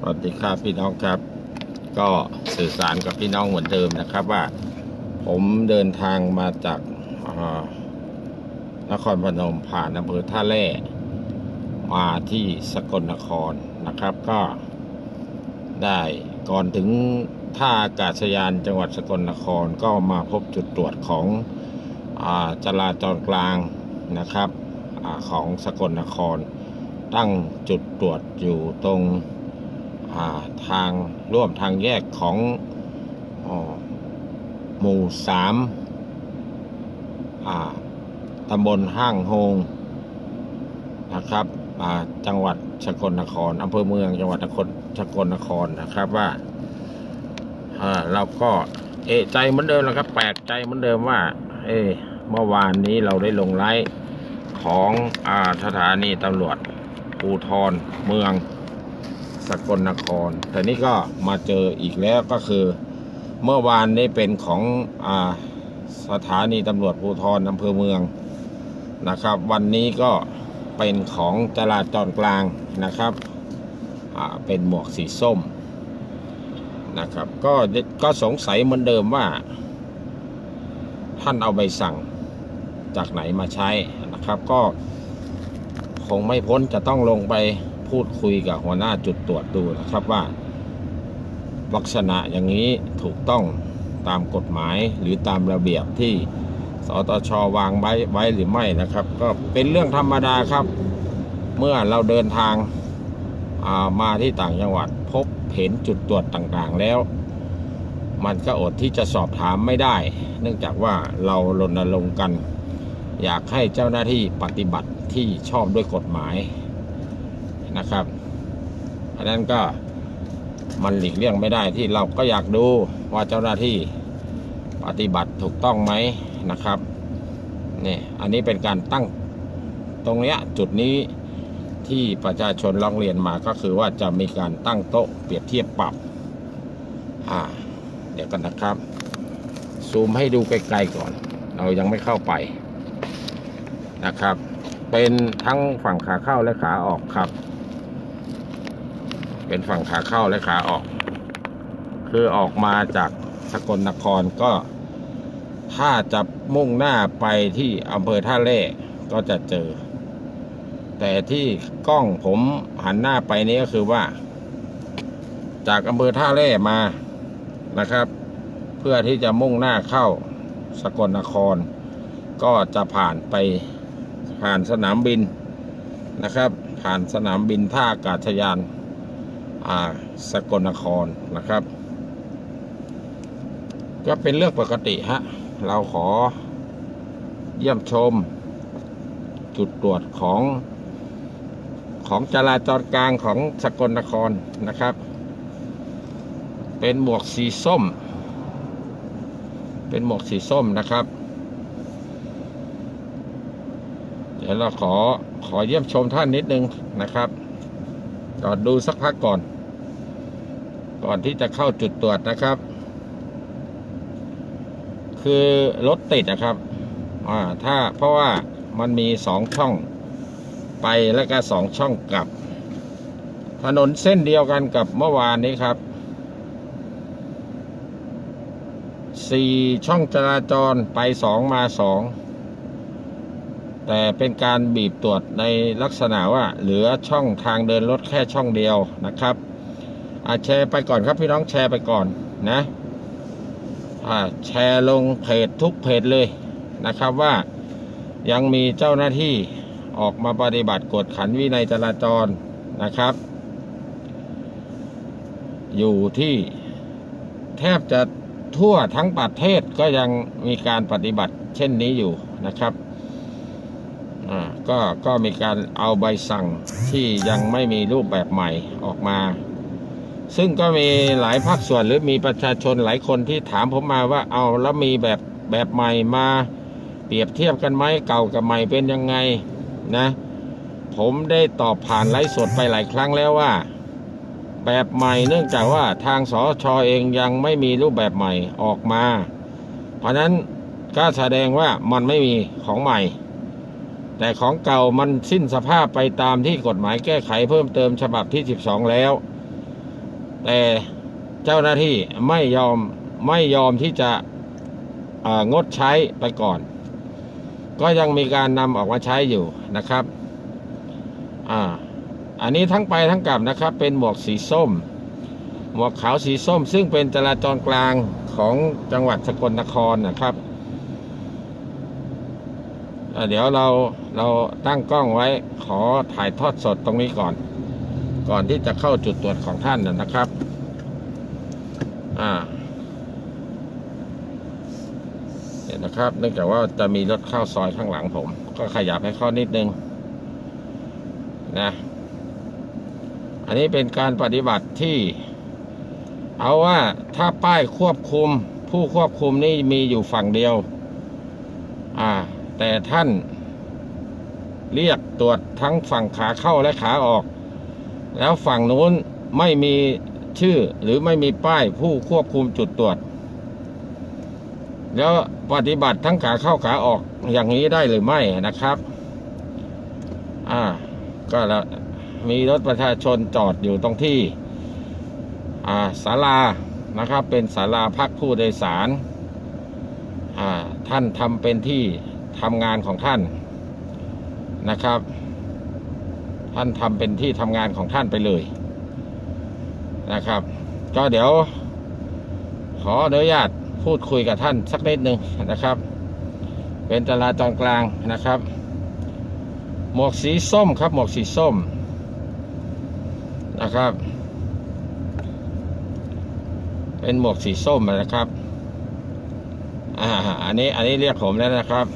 สวัสดีครับพี่น้องครับ ก็สื่อสารกับพี่น้องเหมือนเดิมนะครับว่า ผมเดินทางมาจากนครพนมผ่านอำเภอท่าแร่มาที่สกลนครนะครับก็ได้ก่อนถึงท่าอากาศยานจังหวัดสกลนครก็มาพบจุดตรวจของอจราจรกลางนะครับอของสกลนคร ตั้งจุดตรวจอยู่ตรง ทางร่วมทางแยกของอหมู่สามาตำบลห้างโฮงนะครับจังหวัดสกลนครอำเภอเมืองจังหวัดนครสกลนครนะครับว่าเราก็เอะใจเหมือนเดิมแล้วครับ แปลกใจเหมือนเดิมว่า เอเมื่อวานนี้เราได้ลงไลฟ์ของอสถานีตำรวจภูทรเมือง สกลนคร แต่นี่ก็มาเจออีกแล้วก็คือ เมื่อวานนี้เป็นของอสถานีตำรวจภูทรอำเภอเมืองนะครับ วันนี้ก็เป็นของจราจรกลางนะครับเป็นหมวกสีส้มนะครับก็ก็สงสัยเหมือนเดิมว่า ท่านเอาใบสั่งจากไหนมาใช้นะครับ ก็คงไม่พ้นจะต้องลงไป พูดคุยกับหัวหน้าจุดตรวจดูนะครับว่า ลักษณะอย่างนี้ถูกต้องตามกฎหมายหรือตามระเบียบที่สตชวางไว้ไว้หรือไม่นะครับ ก็เป็นเรื่องธรรมดาครับ เมื่อเราเดินทางามาที่ต่างจังหวัด พบเห็นจุดตรวจต่างๆแล้ว มันก็อดที่จะสอบถามไม่ได้ เนื่องจากว่าเรารณรงค์กัน อยากให้เจ้าหน้าที่ปฏิบัติที่ชอบด้วยกฎหมาย นะครับ อันนั้นก็มันหลีกเลี่ยงไม่ได้ที่เราก็อยากดูว่าเจ้าหน้าที่ปฏิบัติถูกต้องไหมนะครับนี่อันนี้เป็นการตั้งตรงเนี้ยจุดนี้ที่ประชาชนร้องเรียนมาก็คือว่าจะมีการตั้งโต๊ะเปรียบเทียบปรับอ่าเดี๋ยวกันนะครับ ซูมให้ดูไกลๆก่อน เรายังไม่เข้าไปนะครับ เป็นทั้งฝั่งขาเข้าและขาออกครับ เป็นฝั่งขาเข้าและขาออก คือออกมาจากสกลนครก็ ถ้าจะมุ่งหน้าไปที่อำเภอท่าแร่ก็จะเจอ แต่ที่กล้องผมหันหน้าไปนี้ก็คือว่า จากอำเภอท่าแร่มานะครับ เพื่อที่จะมุ่งหน้าเข้าสกลนคร ก็จะผ่านไปผ่านสนามบินนะครับ ผ่านสนามบินท่าอากาศยาน อ่าสกลนครนะครับ ก็เป็นเรื่องปกติฮะ เราขอเยี่ยมชม จุดตรวจของของจราจรกลางของสกลนครนะครับ เป็นหมวกสีส้ม เป็นหมวกสีส้มนะครับ เดี๋ยวเราขอขอเยี่ยมชมท่านนิดนึงนะครับจอดดูสักพักก่อน ก่อนที่จะเข้าจุดตรวจนะครับ คือรถติดนะครับอ่าถ้าเพราะว่ามันมีสองช่องไปแล้วก็สองช่องกลับ ถนนเส้นเดียวกันกับเมื่อวานนี้ครับสี่ช่องจราจรไปสองมาสองแต่เป็นการบีบตรวจในลักษณะว่าเหลือช่องทางเดินรถแค่ช่องเดียวนะครับ อาแชร์ไปก่อนครับพี่น้องแชร์ไปก่อนนะอ่าแชร์ลงเพจทุกเพจเลยนะครับว่ายังมีเจ้าหน้าที่ออกมาปฏิบัติกฎขันวินัยจราจรนะครับ อยู่ที่แทบจะทั่วทั้งประเทศก็ยังมีการปฏิบัติเช่นนี้อยู่นะครับอ่าก็ก็มีการเอาใบสั่งที่ยังไม่มีรูปแบบใหม่ออกมา ซึ่งก็มีหลายภาคส่วนหรือมีประชาชนหลายคนที่ถามผมมาว่าเอาแล้วมีแบบแบบใหม่มาเปรียบเทียบกันไหมเก่ากับใหม่เป็นยังไงนะ ผมได้ตอบผ่านไลฟ์สดไปหลายครั้งแล้วว่า แบบใหม่เนื่องจากว่าทางสชอเองยังไม่มีรูปแบบใหม่ออกมา เพราะนั้นก็แสดงว่ามันไม่มีของใหม่ แต่ของเก่ามันสิ้นสภาพไปตามที่กฎหมายแก้ไขเพิ่มเติมฉบับที่ 12 แล้ว แต่เจ้าหน้าที่ไม่ยอมไม่ยอมที่จะงดใช้ไปก่อน ก็ยังมีการนำออกมาใช้อยู่นะครับอ่าอันนี้ทั้งไปทั้งกลับนะครับ เป็นหมวกสีส้ม หมวกขาวสีส้ม ซึ่งเป็นจราจรกลางของจังหวัดสกลนครนะครับเดี๋ยวเราเราตั้งกล้องไว้ขอถ่ายทอดสดตรงนี้ก่อน ก่อนที่จะเข้าจุดตรวจของท่านนะครับ อ่าเนี่ยนะครับ เนื่องจากว่าจะมีรถเข้าซอยข้างหลังผม ก็ขยับให้เข้านิดนึง นะ อันนี้เป็นการปฏิบัติที่ เอาว่าถ้าป้ายควบคุม ผู้ควบคุมนี่มีอยู่ฝั่งเดียว อ่า แต่ท่านเรียกตรวจทั้งฝั่งขาเข้าและขาออก แล้วฝั่งนู้นไม่มีชื่อหรือไม่มีป้ายผู้ควบคุมจุดตรวจ แล้วปฏิบัติทั้งขาเข้าขาออกอย่างนี้ได้หรือไม่นะครับ อ่า ก็แล้วมีรถประชาชนจอดอยู่ตรงที่ อ่าศาลานะครับ เป็นศาลาพักผู้โดยสาร อ่า ท่านทำเป็นที่ทำงานของท่านนะครับ ท่านทำเป็นที่ทำงานของท่านไปเลยนะครับ ก็เดี๋ยวขออนุญาตพูดคุยกับท่านสักนิดหนึ่งนะครับ เป็นจราจรกลางนะครับ หมวกสีส้มครับ หมวกสีส้มนะครับ เป็นหมวกสีส้มนะครับอ่าอันนี้อันนี้เรียกผมแล้วนะครับ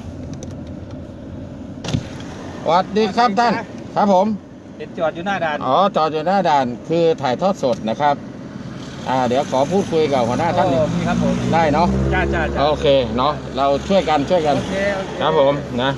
สวัสดีครับท่าน ครับผม เป็นจอดอยู่หน้าด่านอ๋อจอดอยู่หน้าด่านคือถ่ายทอดสดนะครับ อ่า เดี๋ยวขอพูดคุยกับหัวหน้าท่านหนึ่งโอ้มีครับผมได้เนาะจ้าจ้าจ้าโอเคเนาะเราช่วยกันช่วยกันโอเคโอเค ครับผมนะ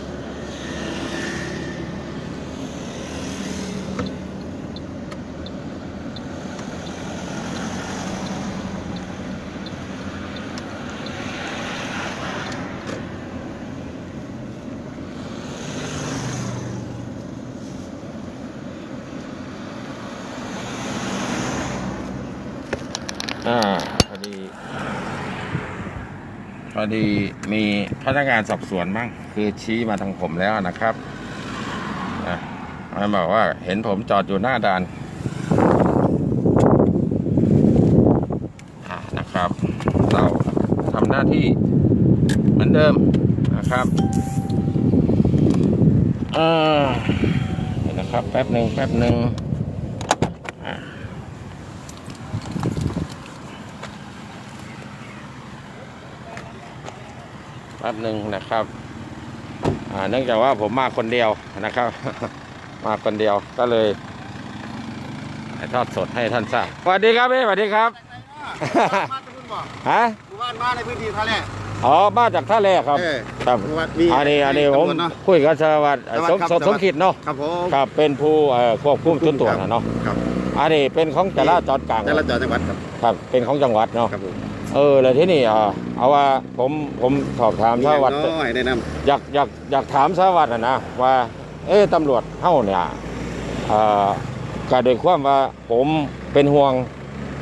อ่าพอดีพอดีมีพนักงานสอบสวนบ้างคือชี้มาทางผมแล้วนะครับอะมันบอกว่าเห็นผมจอดอยู่หน้าด่านอะนะครับ เราทำหน้าที่เหมือนเดิมนะครับอ่าเดี๋ยวนะครับ แป๊บหนึ่งแป๊บหนึ่ง แป๊บหนึ่งนะครับอ่าเนื่องจากว่าผมมาคนเดียวนะครับ มาคนเดียวก็เลยถ่ายทอดสดให้ท่านทราบสวัสดีครับพี่สวัสดีครับมาตะคุณบอกฮะหมู่บ้านมาในพื้นที่ท่าแร่อ๋อมาจากท่าแรกครับเออครับหมู่บ้านมีอันนี้อันนี้ผมตำรวจเนาะคุยกับสารวัตรเอ่อสมสารวัตรครับสมสมคิดเนาะครับผมครับเป็นผู้เอ่อควบคุมจุดตรวจนะเนาะครับอันนี้เป็นของจราจรกลางจราจรจังหวัดครับครับเป็นของจังหวัดเนาะครับผม เออแล้วที่นี่อ่าเอาว่าผมผมสอบถามสารวัตรน้อยแนะนอยากอยากอยากถามสารวัตรนะนะว่า เอ๊ะตำรวจเฮ้าเนี่ยเอ่อก็โดยความว่าผมเป็นห่วง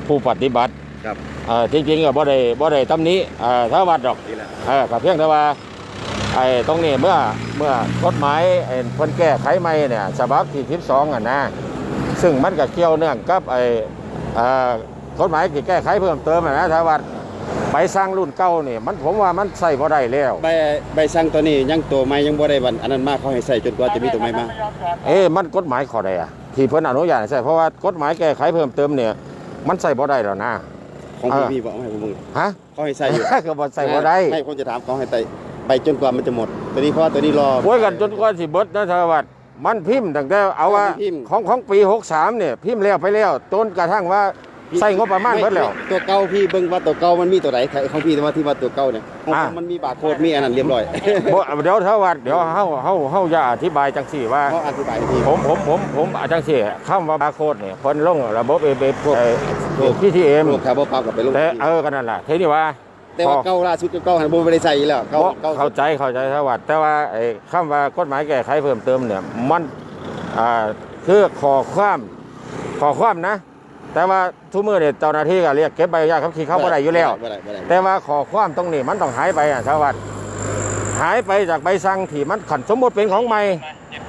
ผู้ปฏิบัติำครับเอ่อจริงๆก็บ่ได้บ่ได้ตำหนี้เอ่อสารวัตรดอกนี่แหละเออก็เพียงแต่ว่าไอ้ตรงนี้เมื่อเมื่อกฎหมายไอ้เพิ่นแก้ไขใหม่เนี่ยฉบับที่12อะนะซึ่งมันก็เกี่ยวเนื่องกับไอ้เอ่อกฎหมายที่แก้ไขเพิ่มเติมอะนะสารวัตร ใบสร้างรุ่นเก่านี่มันผมว่ามันใส่บ่ได้แล้วใบใบสั่งตัวนี้ยังตัวใหม่ยังบ่ได้วันอันนั้นมากเขาให้ใส่จนกว่าจะมีตัวใหม่มาเอ๊ะมันกฎหมายข้อใดอะที่เพิ่นอนุญาตให้ใส่เพราะว่ากฎหมายแก้ไขเพิ่มเติมเนี่ย มันใส่บ่ได้แล้วนะ ของเอพี่อพี่บอกให้ผมมือฮะเขาให้ใส่อยู่ ก็บ่ใส่บ่ได้ไม่คนจะถามเขาให้ใส่ใบจนกว่ามันจะหมด ตัวนี้เพราะว่าตัวนี้รอ โวยกันจนกว่าสิเบิดนะสารวัตรมันพิมพ์ตั้งแต่เอาว่าพิมพ์ ของของปี 63เนี่ยพิมพ์แล้วไปแล้วจนกระทั่งว่า ใส่งบประมาณเบิดแล้วไม่ตัวเก่าพี่เบิ่งว่าตัวเก่ามันมีตัวไหนของพี่แต่ว่าที่ว่าตัวเก่าเนี่ยของผมอ่ามันมีบาร์โค้ดมีอันนั้นเรียบร้อยบ่เดี๋ยวสารวัตรเดี๋ยวเฮาเฮาเฮาจะอธิบายจังสี่ว่า เขาอธิบายให้พี่ ผมผมผมผมอาจังสี่คำว่าบาร์โค้ดเนี่ยเพิ่นลงระบบเอเบพวกพีทีเอ็มโลกคาร์บอนปากับไปลงแต่เออก็นั่นล่ะทีนี้ว่าแต่ว่าเก่าล่าสุดก็เก่าหันบ่ได้ใส่อีกแล้วเก่าเพราะเก่าเข้าใจเข้าใจสวัสดิ์แต่ว่าไอ้คำว่ากฎหมายแก้ไขเพิ่มเติมเนี่ยมันอ่าคือขอความขอความนะ แต่ว่าทุกมือเนี่ยเจ้าหน้าที่ก็เรียกเก็บใบอนุญาตขับขี่เข้าบ่ได้อยู่แล้วบ่ได้บ่ได้แต่ว่าขอความตรงนี้มันต้องหายไปอะชาวบ้านหายไปจากใบสั่งที่มันขันสมมติเป็นของใหม่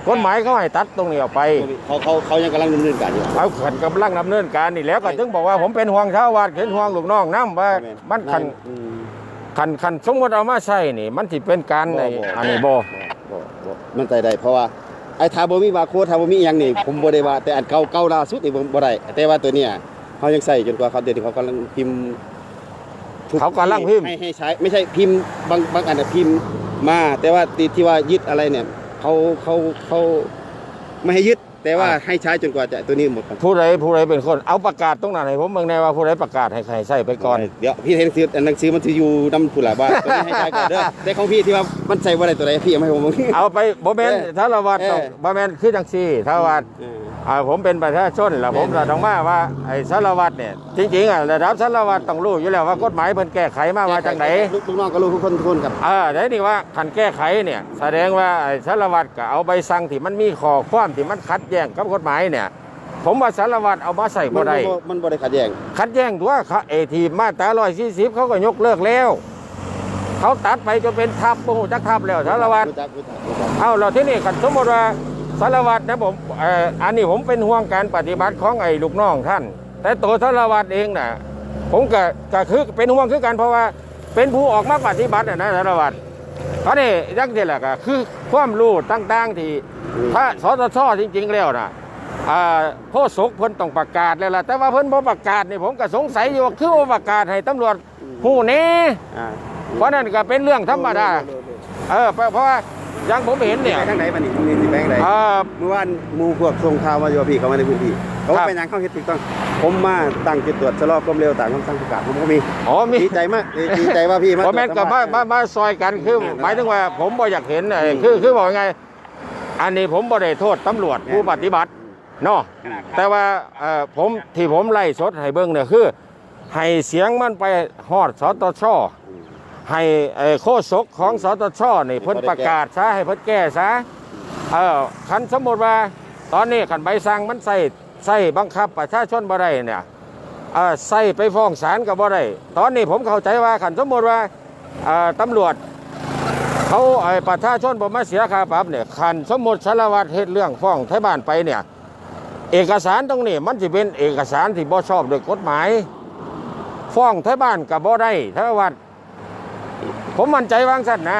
กฎหมายเขาให้ตัดตรงนี้ออกไป เขาเขาเขายังกำลังดำเนินการอยู่ เอาขันกำลังดำเนินการนี่แล้วก็ถึงบอกว่าผมเป็นห่วงชาวบ้านเห็นห่วงลูกน้องน้ำว่ามันขันอืมขันขันสมมติเอามาใช้นี่ มันสิเป็นการไอ้อันนี้บ่ บ่บ่บ่มันใจได้เพราะว่า ไอ้ทาบ่มีบาร์โค้ดทาบ่มีอีหยังนี่ผมบ่ได้ว่าแต่อันเก่าเก่าล่าสุดนี่ผมบ่ได้แต่ว่าตัวเนี้ยเขายังใส่จนกว่าเขาเดี๋ยวนี้เขากำลังพิมพ์ทุเขากำลังพิมพ์ ให้ให้ใช้ไม่ใช่พิมพ์บางบางอันน่ะพิมพ์มา แต่ว่าที่ที่ว่ายึดอะไรเนี่ยเขาเขาเขาไม่ให้ยึด แต่ว่าให้ใช้จนกว่าจะตัวนี้หมดก่อนผู้ใดผู้ใดเป็นคนเอาประกาศตรงนั้นให้ผมเมืองในว่าผู้ใดประกาศให้ใครใส่ไปก่อนเดี๋ยวพี่เห็นหนังสือหนังสือมันจะอยู่นำผู้หลายบ้านตัวนี้ให้ใช้ก่อนเด้อแต่ของพี่ที่ว่ามันใส่บ่ได้ตัวไหนพี่เอามาให้ผมเบิ่งเอาไปบ่แม่นเออถ้าละวัดต้องเออบ่แม่นคือจังซี่ถ้าวัดเอออ่าผมเป็นประชาชนแล้วผมจะต้องมาว่าไอ้สารวัตรเนี่ยจริงๆอะระดับสารวัตรต้องรู้อยู่แล้วว่ากฎหมายเพิ่นแก้ไขมาว่าจังไหนลูกลูกน้องก็รู้ทุกคนทุกคนครับเออแต่นี่ว่าคันแก้ไขเนี่ยแสดงว่าไอ้สารวัตรก็เอาใบสั่งที่มันมีข้อความที่มันขัดแย้งกับกฎหมายเนี่ย ผมว่าสารวัตรเอามาใส่บ่ได้มันมันบ่ได้ขัดแย้งขัดแย้งตัวเขาเอทีมาตรา140เขาก็ยกเลิกแล้ว เขาตัดไปจนเป็นทับโอ้โหจักทับแล้วสารวัตรรู้จักรู้จักรู้จักเอาเราที่นี่กันสมมติว่าสารวัตรนะผมเอ่ออันนี้ผมเป็นห่วงการปฏิบัติของไอ้ลูกน้องท่าน แต่ตัวสารวัตรเองน่ะ ผมก็ก็คือเป็นห่วงคือกันเพราะว่าเป็นผู้ออกมาปฏิบัติน่ะนะสารวัตร เพราะนี่อยังเดียวแหละก็คือความรู้ต่างๆที่ถ้าสตชจริง ๆ แล้วนะอ่าโฆษกเพิ่นต้องประกาศแล้วล่ะแต่ว่าเพิ่นบ่ประกาศนี่ผมก็สงสัยอยู่ว่าคือบ่ประกาศให้ตำรวจผู้แน่อ่าเพราะนั่นก็เป็นเรื่องธรรมดาเออเพราะเพราะว่าอยังผมเห็นเนี่ยไปทางไหนบัดนี้ตรงนี้สิไปทางไหนอ่าเมื่อวานหมู่พวกส่งข่าวมาอยู่ว่าพี่เขามาในพื้นที่ เขาครัว่าบเป็นหยังเขาเฮ็ดถูกต้องผมมาตั้งจุดตรวจชะลอความเร็วต่างคำสั่งประกาศผมก็มีอ๋อมีดีใจมากดีใจว่าพี่มาเพราะแม่นกับมามามาซอยกันคือหมายถึงว่าผมบ่อยากเห็นไอ้คือคือบอกไง อันนี้ผมบ่ได้โทษตำรวจผู้ปฏิบัติเนาะแต่ว่าเอ่อผมที่ผมไล่สดให้เบิ่งเนี่ยคือ ให้เสียงมันไปฮอดสตชให้ไอ้โฆษกของสตชนี่เพิ่นประกาศซะให้เพิ่นแก้ซะเออคันสมมุติว่าตอนนี้คันใบสั่งมันใส่ ใส่บังคับประชาชนบ่ได้เนี่ยใส่ไปฟ้องศาลก็บ่ได้ตอนนี้ผมเข้าใจว่าขันสมมติว่าตำรวจเขาไอ้ประชาชนบ่มาเสียค่าปรับเนี่ยขันสมมติสารวัตรเฮ็ดเรื่องฟ้องไทยบ้านไปเนี่ยเอกสารตรงนี้มันสิเป็นเอกสารที่บ่ชอบโดยกฎหมายฟ้องไทยบ้านก็บ่ได้สารวัตรผมมั่นใจวางสั้นนะ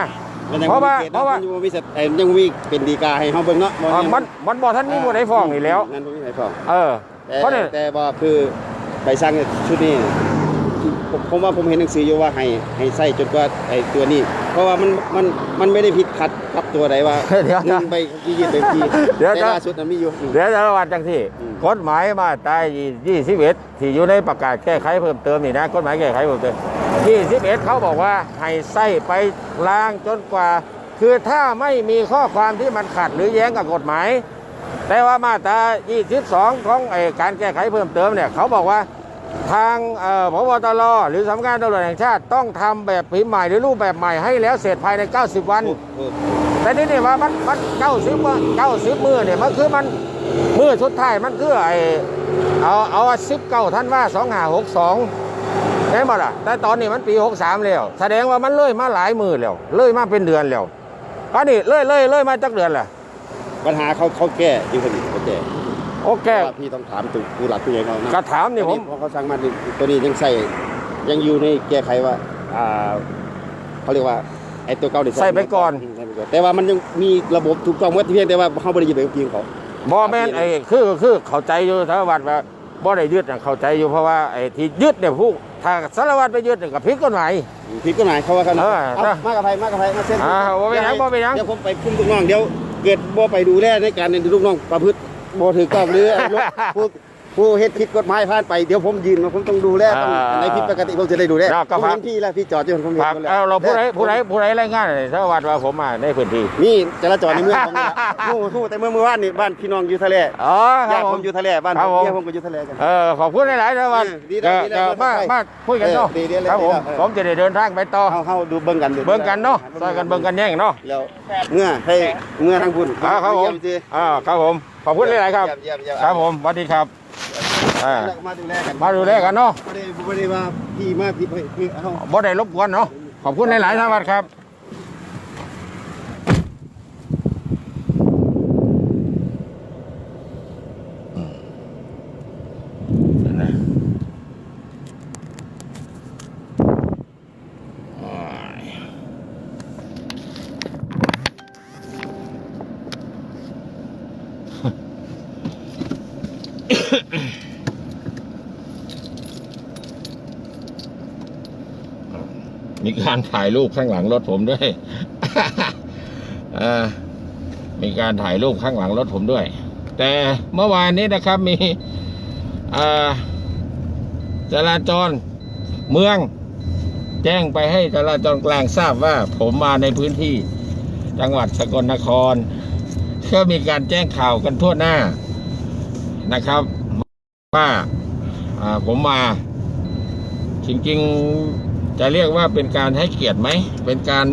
เพราะว่าเพราะว่ายังบ่มีเสร็จเอ่อยังบ่มีเป็นดีกาให้เฮาเบิ่งเนาะบ่อ่ามันมันบ่ทันมีผู้ใดฟ้องนี่แล้วนั่นบ่มีใครฟ้องเออแต่เพราะเนี่ยแต่ว่าคือใบสั่งชุดนี้ผมผมว่าผมเห็นหนังสืออยู่ว่าให้ให้ใส่จนกว่าไอ้ตัวนี้ เพราะว่ามันมันมันไม่ได้ผิดขัดกับตัวใดว่าเดี๋ยวหนึ่งใบยี่ยี่ใบพีเดี๋ยวแต่จะล่าสุดนั้นมีอยู่เดี๋ยวสารวัตรจังที่อืมกฎหมายมาตรา21ที่อยู่ในประกาศแก้ไขเพิ่มเติมนี่นะกฎหมายแก้ไขเพิ่มเติม 21 เขาบอกว่าให้ใส่ไปล้างจนกว่า คือถ้าไม่มีข้อความที่มันขัดหรือแย้งกับกฎหมาย แต่ว่ามาตรา 22 ของอการแก้ไขเพิ่มเติมเนี่ยเขาบอกว่าทางพบตรหรือสำนักงานตำรวจแห่งชาติต้องทำแบบพิมพ์ใหม่หรือรูปแบบใหม่ให้แล้วเสร็จภายใน 90 วัน แต่นี่เนี่ยว่ามันมันเก้าสิบเก้าสิบมือเนี่ยมันคือมันมือสุดท้ายมันคือไอเอาเอาสิบเก้าท่านว่าสองห้าหกสอง ได้บ่ล่ะ แต่ตอนนี้มันปีหกสามแล้ว แสดงว่ามันเลยมาหลายมือแล้ว เลยมาเป็นเดือนแล้วอันนี้เลยเลยเลยมาจักเดือนแหละปัญหาเขาเขาแก้อยู่คนนี้เขาแก้โอเค เพราะว่าพี่ต้องถามตัวผู้หลักผู้ใหญ่เขานะกระถามนี่ผม เพราะเขาสั่งมานี่ตัวนี้ยังใส่ยังอยู่ในแก้ไขว่าอ่าเขาเรียกว่าไอ้ตัวเก่านี่ใส่ไปก่อน ใส่ไปก่อนแต่ว่ามันยังมีระบบถูกต้องเมื่อเพียงแต่ว่าเขาไม่ได้ยึดไปพิงเขาบอแมนไอ้คือคือเข้าใจอยู่สารวัตรว่าบ่ได้ยึดน่ะเข้าใจอยู่เพราะว่าไอ้ที่ยึดเนี่ยผู้ ถ้าสารวัตรไปยึดเนี่ยก็ผิดกฎหมาย ผิดกฎหมายเขาว่ากันเออเอามากับไผมากับไผมาเส้นอ่าบ่เป็นหยังบ่เป็นหยัง เดี๋ยวผมไปคุมลูกน้องเดี๋ยวเกิดบ่ไปดูแลในการในลูกน้องประพฤติบ่ถือกล้องหรือไอ้รถผู้ ผู้เฮ็ดผิดกฎหมายผ่านไปเดี๋ยวผมยืนมาผมต้องดูแลต้องอ่าอันไหนผิดปกติผมจะได้ดูแลครับก็ผมครับเห็นพี่แล้วพี่จอดอยู่ผมเห็นครับหมดแล้วเอาเราผู้ใดผู้ใดผู้ใดรายงานเลยสารวัตรว่าผมมาในพื้นที่ นี่จราจรในเมืองผมนี่แหละฮู้ฮู้แต่เมื่อเมื่อวานนี่บ้านพี่น้องอยู่ทะเลอ๋อคญารับติผผมม อยู่ทะเลบ้านครับผมผมเมียผมก็อยู่ทะเลกัน เออขอบคุณหลายๆสารวัตรเออดีแล้วดีแล้วเดี๋ยวมาดีแล้วมาคุยกันเนาะเออดีแล้วครับผมดีแล้วผมจะได้เดินทางไปต่อ เฮาเฮาดูเบิ่งกันเบิ่งกันเนาะซอยกันเบิ่งกันแย่งเนาะแล้วเมื่อให้เมื่อทางพุ่นอ่าครับผมเยี่ยสิอ่าครับผม ขอบคุณหลายๆครับ เยี่ยมเยี่ยมเยี่ยม ครับผมสวัสดีครับ อ่า แล้วก็มาดูแลกันมาดูแลกันเนาะบ่ได้บ่ได้ว่าพี่มาพี่พี่เฮาบ่ได้รบกวนเนาะขอบคุณหลายๆท่านวัดครับ มีการถ่ายรูปข้างหลังรถผมด้วยมีการถ่ายรูปข้างหลังรถผมด้วย แต่เมื่อวานนี้นะครับมีจราจรเมือง แจ้งไปให้จราจรกลางทราบว่าผมมาในพื้นที่จังหวัดสกลนคร ก็มีการแจ้งข่าวกันทั่วหน้านะครับ ว่าอ่าผมมาจริงๆ จะเรียกว่าเป็นการให้เกียรติไหม เป็นการ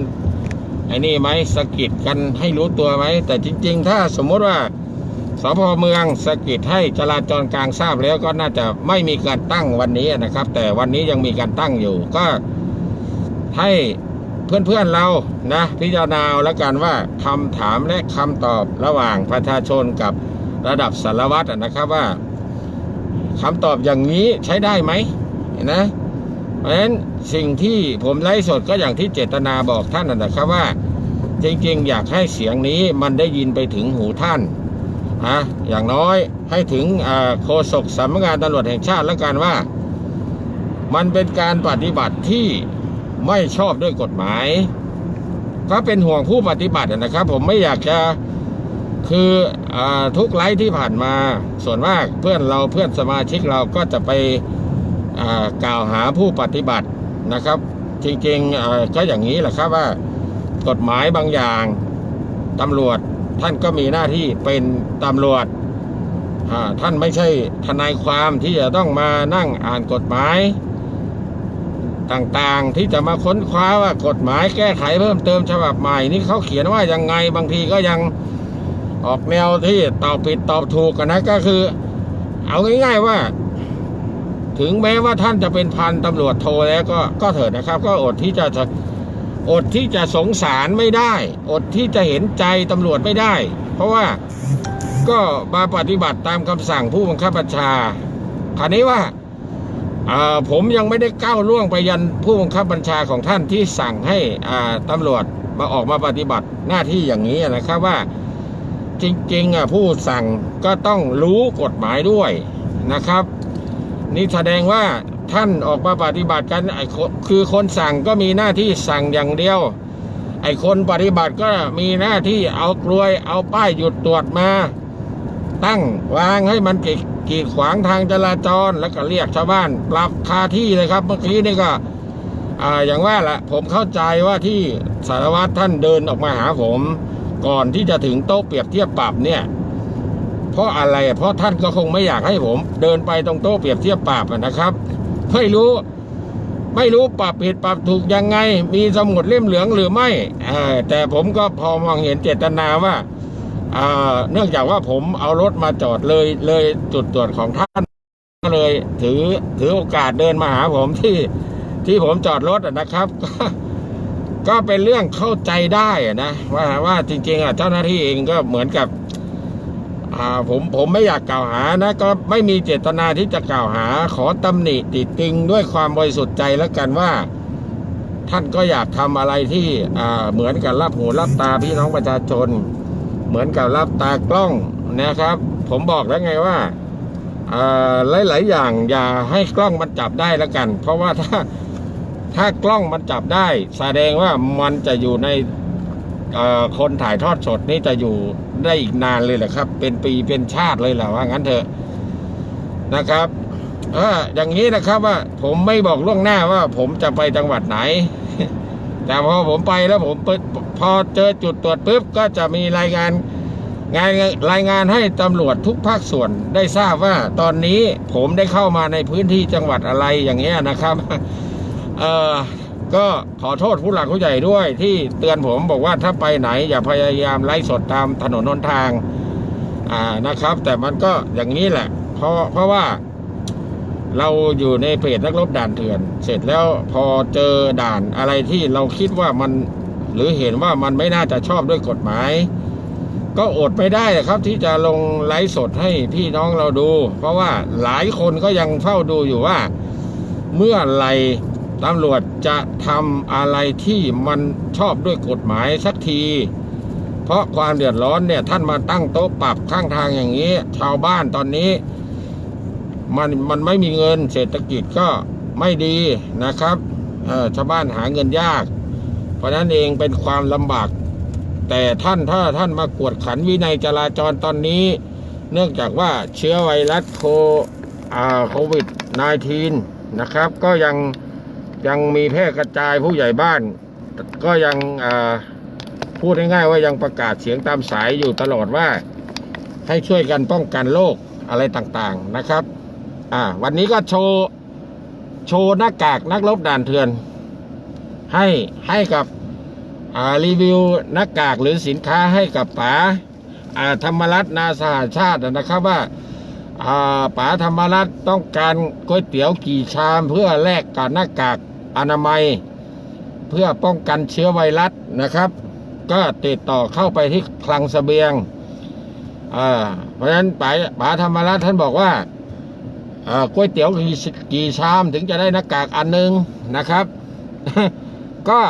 ไอ้นี่ไหมสกิดกันให้รู้ตัวไหม แต่จริง ๆ ถ้าสมมติว่าสพเมืองสกิดให้จราจรกลางทราบแล้วก็น่าจะไม่มีการตั้งวันนี้นะครับ แต่วันนี้ยังมีการตั้งอยู่ ก็ให้เพื่อนๆเรานะพิจารณาเอาแล้วกันว่าคำถามและคำตอบระหว่างประชาชนกับระดับสารวัตรนะครับว่าคำตอบอย่างนี้ใช้ได้ไหมนะ เพราะฉะนั้นสิ่งที่ผมไลฟ์สดก็อย่างที่เจตนาบอกท่านนะครับว่า จริงๆ อยากให้เสียงนี้มันได้ยินไปถึงหูท่านนะอย่างน้อยให้ถึงโฆษกสำนักงานตำรวจแห่งชาติแล้วกันว่า มันเป็นการปฏิบัติที่ไม่ชอบด้วยกฎหมาย ก็เป็นห่วงผู้ปฏิบัตินะครับ ผมไม่อยากจะคืออทุกไลฟ์ที่ผ่านมา ส่วนมากเพื่อนเราเพื่อนสมาชิกเราก็จะไป กล่าวหาผู้ปฏิบัตินะครับ จริงๆก็อย่างนี้แหละครับว่ากฎหมายบางอย่างตำรวจท่านก็มีหน้าที่เป็นตำรวจท่านไม่ใช่ทนายความที่จะต้องมานั่งอ่านกฎหมาย ต่างๆที่จะมาค้นคว้าว่ากฎหมายแก้ไขเพิ่มเติมฉบับใหม่นี่เขาเขียนว่ายังไงบางทีก็ยังออกแนวที่ตอบผิดตอบถูกกันนะก็คือ เอาง่ายๆว่า ถึงแม้ว่าท่านจะเป็นพันตำรวจโทแล้วก็ก็เถิดนะครับ ก็อดที่จะจะอดที่จะสงสารไม่ได้ อดที่จะเห็นใจตำรวจไม่ได้ เพราะว่าก็มาปฏิบัติตามคำสั่งผู้บังคับบัญชาคราวนี้ว่าผมยังไม่ได้ก้าวล่วงไปยันผู้บังคับบัญชาของท่านที่สั่งให้ตำรวจมาออกมาปฏิบัติหน้าที่อย่างนี้นะครับว่าจริงๆผู้สั่งก็ต้องรู้กฎหมายด้วยนะครับ นี่แสดงว่าท่านออกมาปฏิบัติกันไอ้คนคือคนสั่งก็มีหน้าที่สั่งอย่างเดียว ไอ้คนปฏิบัติก็มีหน้าที่เอากลวย เอาป้ายหยุดตรวจมา ตั้งวางให้มันกีดกีดขวางทางจราจรแล้วก็เรียกชาวบ้านปรับคาที่เลยครับ เมื่อกี้นี่ก็อ่าอย่างว่าแหละผมเข้าใจว่าที่สารวัตรท่านเดินออกมาหาผม ก่อนที่จะถึงโต๊ะเปรียบเทียบปรับเนี่ย เพราะอะไรเพราะท่านก็คงไม่อยากให้ผม เดินไปตรงโต๊ะเปรียบเทียบปรับนะครับไม่รู้ไม่รู้ปรับผิดปรับถูกยังไง มีสมุดเล่มเหลืองหรือไม่แต่ผมก็พอมองเห็นเจตนาว่าเนื่องจากว่าผมเอารถมาจอดเลยเลยจุดตรวจของท่านก็เลยถือถือโอกาสเดินมาหาผมที่ที่ผมจอดรถนะครับ ก็เป็นเรื่องเข้าใจได้นะว่าว่าจริงๆอะเจ้าหน้าที่เองก็เหมือนกับ อ่าผมผมไม่อยากกล่าวหานะก็ไม่มีเจตนาที่จะกล่าวหาขอตำหนิติดติงด้วยความบริสุทธิ์ใจแล้วกันว่า ท่านก็อยากทำอะไรที่อ่าเหมือนกับรับหูรับตาพี่น้องประชาชน เหมือนกับรับตากล้องนะครับ ผมบอกแล้วไงว่าอ่าหลายๆอย่างอย่าให้กล้องมันจับได้แล้วกัน เพราะว่าถ้าถ้ากล้องมันจับได้ แสดงว่ามันจะอยู่ใน คนถ่ายทอดสดนี่จะอยู่ได้อีกนานเลยแหละครับ เป็นปีเป็นชาติเลยแหละว่างั้นเถอะนะครับอออย่างนี้นะครับว่าผมไม่บอกล่วงหน้าว่าผมจะไปจังหวัดไหน แต่พอผมไปแล้วผมพอเจอจุดตรวจปุ๊บก็จะมีรายงานงานรายงานให้ตำรวจทุกภาคส่วนได้ทราบว่าตอนนี้ผมได้เข้ามาในพื้นที่จังหวัดอะไรอย่างเงี้ยนะครับ เออ ก็ขอโทษผู้หลักผู้ใหญ่ด้วย ที่เตือนผมบอกว่าถ้าไปไหน อย่าพยายามไล่สดตามถนนหนทางอ่านะครับ แต่มันก็อย่างนี้แหละ เพราะเพราะว่า เราอยู่ในเพจนักรบด่านเถื่อน เสร็จแล้วพอเจอด่านอะไรที่เราคิดว่ามันหรือเห็นว่ามันไม่น่าจะชอบด้วยกฎหมาย ก็อดไม่ได้ครับ ที่จะลงไลฟ์สดให้พี่น้องเราดู เพราะว่าหลายคนก็ยังเฝ้าดูอยู่ว่า เมื่อไหร ตำรวจจะทำอะไรที่มันชอบด้วยกฎหมายสักที เพราะความเดือดร้อนเนี่ยท่านมาตั้งโต๊ะปรับข้างทางอย่างนี้ ชาวบ้านตอนนี้ มันมันไม่มีเงินเศรษฐกิจก็ไม่ดีนะครับชาวบ้านหาเงินยาก เพราะนั้นเองเป็นความลำบาก แต่ท่านถ้าท่านมากวดขันวินัยจราจรตอนนี้ เนื่องจากว่าเชื้อไวรัสโคโควิด -19 นะครับ ก็ยัง ยังมีแพร่กระจายผู้ใหญ่บ้าน ก็ยังพูดง่ายๆว่ายังประกาศเสียงตามสายอยู่ตลอดว่า ให้ช่วยกันป้องกันโรคอะไรต่างๆนะครับ อ่า วันนี้ก็โชว์โชว์หน้ากากนักรบด่านเถื่อน ให้ให้กับอ่ารีวิวหน้ากากหรือสินค้าให้กับป๋าอ่าธรรมรัตน์นาสหชาตินะครับว่าอ่าป๋าธรรมรัตน์ต้องการก๋วยเตี๋ยวกี่ชามเพื่อแลกกับหน้ากาก อนามัย เพื่อป้องกันเชื้อไวรัสนะครับ ก็ติดต่อเข้าไปที่คลังสเสบียงเพราะฉะนั้นป๋าป๋าธรรมรัตน์ท่านบอกว่าก๋วยเตี๋ยวกี่กี่ชามถึงจะได้หน้ากากอันหนึงนะครับ ก็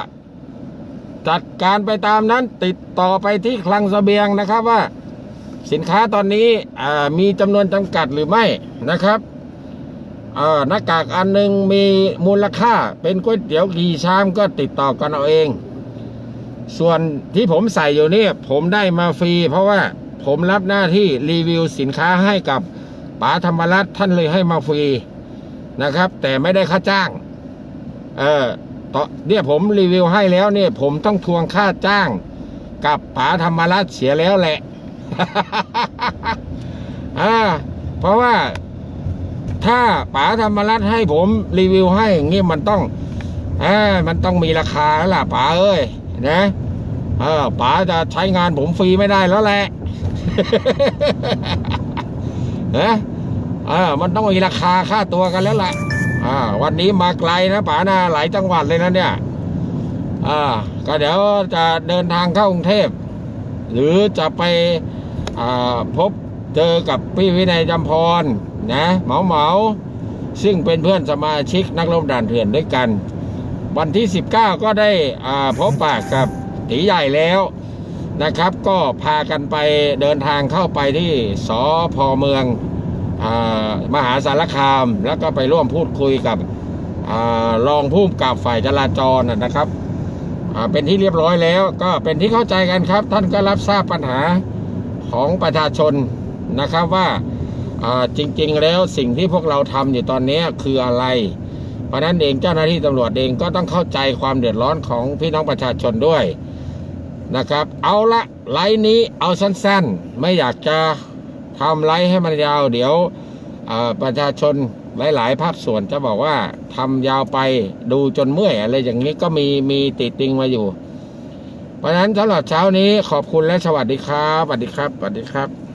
จัดการไปตามนั้นติดต่อไปที่คลังสเสบียงนะครับว่าสินค้าตอนนี้มีจำนวนจำกัดหรือไม่นะครับ หน้ากากอันหนึงมีมูลค่าเป็นก๋วยเตี๋ยวกี่ชามก็ติดต่อกันเอาเอง ส่วนที่ผมใส่อยู่นี่ผมได้มาฟรี เพราะว่าผมรับหน้าที่รีวิวสินค้าให้กับป๋าธรรมรัตน์ท่านเลยให้มาฟรีนะครับ แต่ไม่ได้ค่าจ้าง เออต่อเนี่ยผมรีวิวให้แล้วเนี่ยผมต้องทวงค่าจ้าง กับป๋าธรรมรัตน์เสียแล้วแหละ อ่าเพราะว่า ถ้าป๋าธรรมรัตให้ผมรีวิวให้อย่างงี้มันต้องอ่ามันต้องมีราคาแล้วล่ะป๋าเอ้ยนะเออป๋าจะใช้งานผมฟรีไม่ได้แล้วแหละนะเออมันต้องมีราคาค่าตัวกันแล้วล่ะอ่าวันนี้มาไกลนะป๋านะหลายจังหวัดเลยนะเนี่ยอ่าก็เดี๋ยวจะเดินทางเข้ากรุงเทพ หรือจะไปอ่าพบเจอกับพี่วินัยจำพร นะเหมาเหมาซึ่งเป็นเพื่อนสมาชิกนักรบด่านเถื่อนด้วยกัน วันที่ 19 ก็ได้พบปากกับตีใหญ่แล้วนะครับ ก็พากันไปเดินทางเข้าไปที่สพเมืองอมหาสารคาม แล้วก็ไปร่วมพูดคุยกับอรองผู้กำกับฝ่ายจราจรนะครับเป็นที่เรียบร้อยแล้วก็เป็นที่เข้าใจกันครับ ท่านก็รับทราบปัญหาของประชาชนนะครับว่า จริง ๆ แล้วสิ่งที่พวกเราทำอยู่ตอนนี้คืออะไร เพราะนั้นเองเจ้าหน้าที่ตำรวจเองก็ต้องเข้าใจความเดือดร้อนของพี่น้องประชาชนด้วยนะครับ เอาละไลน์นี้เอาสั้น ๆ ไม่อยากจะทำไลฟ์ให้มันยาว เดี๋ยวประชาชนหลาย ๆ ภาคส่วนจะบอกว่าทำยาวไปดูจนเมื่อยอะไรอย่างนี้ก็มีมีติดติงมาอยู่ เพราะฉะนั้นสำหรับเช้านี้ขอบคุณและสวัสดีครับสวัสดีครับสวัสดีครับ